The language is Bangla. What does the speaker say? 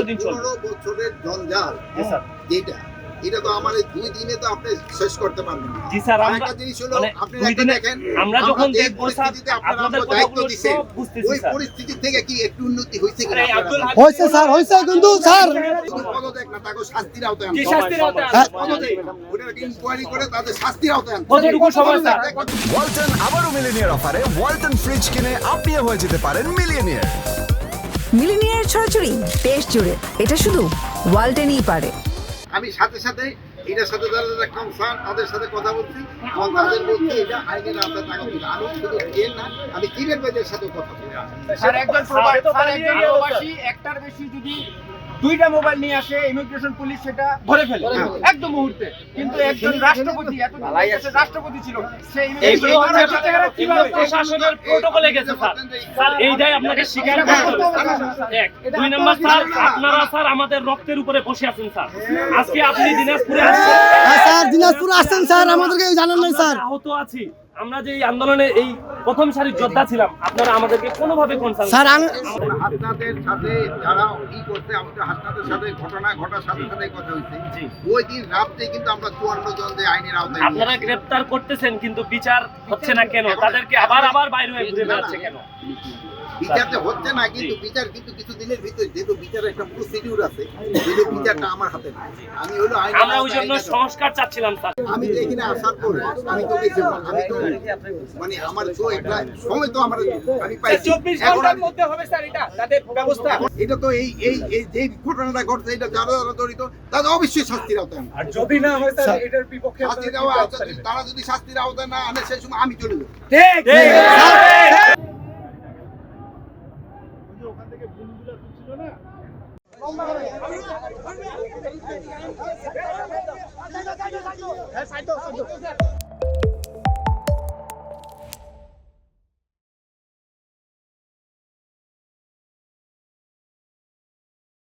কতদিন চলবে? বছরের জঞ্জাল। যেটা এটা তো আমার দুই দিনে তো আপনি শেষ করতে পারবেন জি স্যার আমরা জিনিস হলো মানে আপনি একটা দেখেন আমরা যখন যে পরিস্থিতিতে আপনারা আপনাদের দায়িত্ব কথাগুলো দিচ্ছেন সব বুঝতেছি ওই পরিস্থিতি থেকে কি একটু উন্নতি হয়েছে কিনা? আরে আব্দুল আপনারা হামিদ হয়েছে স্যার হয়েছে কিন্তু স্যার। পদত্যাগ না তাকে শাস্তির আওতায় আনতে হবে। শাস্তির আওতায়। পদত্যাগ। ওটাকে ইনকোয়ারি করে তাদের শাস্তির আওতায় আনতে হবে। কতটুকু সময় স্যার? ওয়ালটন আবারও মিলিনিয়ার অফারে ওয়ালটন ফ্রিজ কিনে আপনিও হয়ে যেতে পারেন মিলিয়নিয়ার মিলিনিয়ার ছড়াছড়ি দেশ জুড়ে। এটা শুধু ওয়ালটেনই পারে। আমি সাথে সাথে এটার সাথে যারা যারা কনসার্ন তাদের সাথে কথা বলছি। এবং তাদের বলছি এটা আইনের আওতায় থাকা উচিত। আমি শুধু এর না আমি কিরের সাথে কথা বলি স্যার একজন প্রবাসী স্যার একজন প্রবাসী একটার বেশি যদি দুইটা মোবাইল নিয়ে আসে ইমিগ্রেশন পুলিশ সেটা ভরে ফেলে। একদম মুহূর্তে। কিন্তু একজন রাষ্ট্রপতি এত রাষ্ট্রপতি ছিল সেই এইগুলো প্রশাসনের প্রোটোকলে গেছে স্যার। স্যার এইটাই আপনাকে স্বীকার এক দুই নম্বর স্যার আপনারা স্যার আমাদের রক্তের উপরে বসে আছেন স্যার। আজকে আপনি দিনাজপুরে আসছেন। হ্যাঁ স্যার দিনাজপুর আসছেন স্যার আমাদেরকে জানান নাই স্যার। আহত আছি। আমরা যে এই আন্দোলনে এই প্রথম সারির যোদ্ধা ছিলাম আপনারা আমাদেরকে কোনোভাবে কনসার্ন স্যার হাসনাদের সাথে যারা ই করতে আমাদের হাসনাদের সাথে ঘটনা ঘটার সাথে সাথে কথা হয়েছে। ওই দিন রাতে কিন্তু আমরা চুয়ান্ন জন যে আইনের আওতায় আপনারা আসি। গ্রেফতার করতেছেন কিন্তু বিচার হচ্ছে না কেন? তাদেরকে আবার আবার বাইরে হয়ে ঘুরে বেড়াচ্ছে কেন? বিচার যে হচ্ছে না কিন্তু বিচার কিন্তু কিছু দিনের ভিতরে যেহেতু বিচারের একটা প্রসিডিউর আছে যেহেতু বিচারটা আমার হাতে আমি হলো আইনের আমরা ওই জন্য সংস্কার চাচ্ছিলাম স্যার। আমি তো এখানে আসার পরে আমি তো গেছি আমি তো মানে আমার তো একটা সময় তো আমার আমি পাইছি। চব্বিশ এখন ঘণ্টার মধ্যে হবে স্যার এটা তাদের ব্যবস্থা। এটা তো এই এই এই যে ঘটনাটা ঘটছে এটা যারা যারা জড়িত তাদের অবশ্যই শাস্তির আওতায় আর যদি না হয় স্যার এটার বিপক্ষে শাস্তি দেওয়া তারা যদি শাস্তির আওতায় না আনে সেই সময় আমি চলে যাব। ঠিক থেকে না? হ্যাঁ,